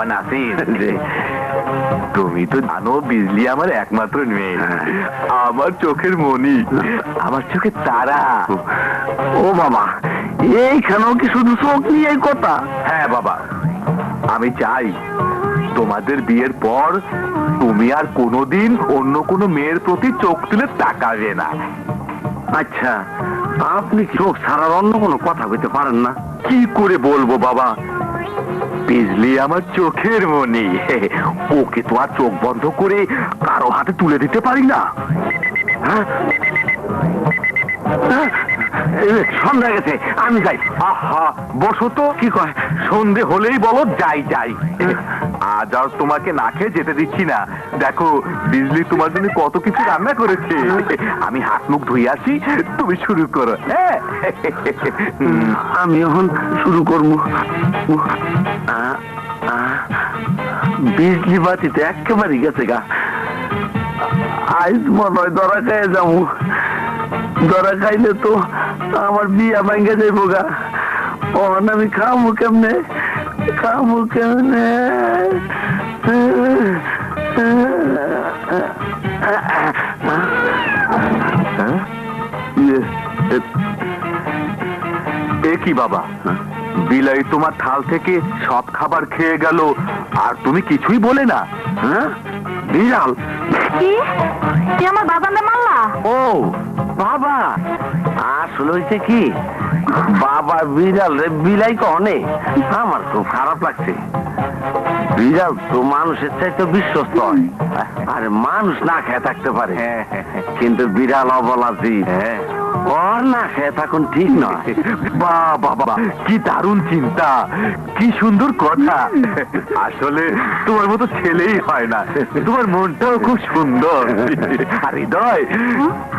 বাবা নাসির তুমি তো জানো বিজলি আমার একমাত্র মেয়ে। আমার চোখের মনি আমার তারা। ও বাবা এইখানেও কি শুধু চোখ নিয়ে কথা? হ্যাঁ বাবা। আমি চাই তোমাদের বিয়ের পর তুমি আর কোনোদিন অন্য কোনো মেয়ের প্রতি চোখ তুলে তাকাবে না। আচ্ছা আপনি চোখ ছাড়ার অন্য কোনো কথা বলতে পারেন না? কি করে বলব বাবা? বিজলি আমার চোখের মনি ওকে তো আর চোখ বন্ধ করে কারও হাতে তুলে দিতে পারি না হ্যাঁ? সন্ধ্যা গেছে আমি যাই। আহা বসো তো। কি কয়? সন্ধে হলেই বলো যাই যাই। আজ আর তোমাকে না খেয়ে যেতে দিচ্ছি না। দেখো বিজলি তোমার জন্য কত কিছু রান্না করেছে। আমি হাত মুখ ধুই আসি তুমি শুরু করো। হ্যাঁ? আমি এখন শুরু করব। বিজলি বাতিতে একেবারে গেছে গা। আইস মনে হয় ধরা খাইয়ে যাব। ধরা খাইলে তো আমার বিয়া ভাঙ্গে যাইব গা। অন আমি খামু কেমনে? খামু কেমনে? এ কি বাবা? বিলাই তোমার থাল থেকে সব খাবার খেয়ে গেল, আর তুমি কিছুই বলে না হ্যাঁ? বিড়াল? কি? তুই আমার বাবার নাম মাল্লা ও বাবা। আসলে হয়েছে কি? বাবা বিড়াল রে বিলাই কনে আমার খুব খারাপ লাগছে। বিড়াল তো মানুষের চাইতে বিশ্বস্ত হয়। আরে মানুষ না খেয়ে থাকতে পারে। হ্যাঁ, হ্যাঁ, হ্যাঁ। কিন্তু বিড়াল অবলা জীব হ্যাঁ ও না খেয়ে থাকুন ঠিক নয়। বাহ বাবা কি দারুণ চিন্তা কি সুন্দর কথা। আসলে তোমার মতো ছেলেই হয় না। তোমার মনটাও খুব সুন্দর। আর হৃদয়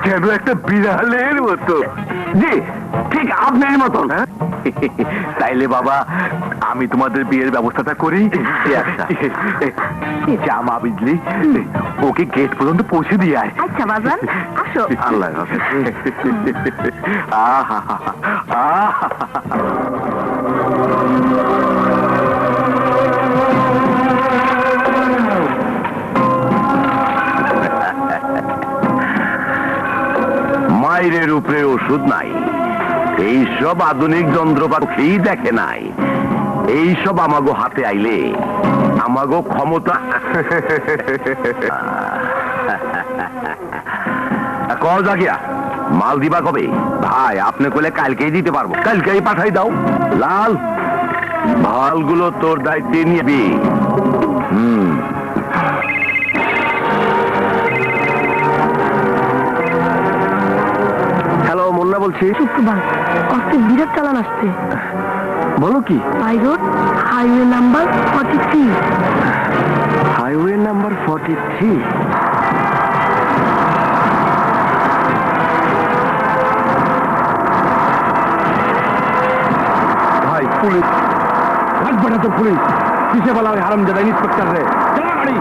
কেন একটা বিড়ালের মতো। জি ঠিক আপনার মতন। হ্যাঁ? তাইলে বাবা আমি তোমাদের বিয়ের ব্যবস্থাটা করি। জামা বিজলি ওকে গেট পর্যন্ত পৌঁছে দিয়ে আয়। আচ্ছা বাজান আসো। আল্লাহ। আহা আহা মায়ের উপরে ওষুধ নাই। এইসব আধুনিক যন্ত্রপাতি দেখে নাই। এইসব আমাগো হাতে আইলে আমাগো ক্ষমতা। কল জাগিয়া। মাল দিবা কবে? ভাই আপনি কইলে কালকেই দিতে পারব। কালকেই পাঠাই দাও। লাল মালগুলো তোর দায়িত্বে নিবি। হুম। হ্যালো মুন্না বলছি। শুক্রবার বিরাট চালান আসছে। বলো কি? Road highway number forty three. Highway number forty three? Police. লাগবে না তো পুলিশ। কিসে বলা ওই হারাম জাদা ইন্সপেক্টর রে গাড়ি।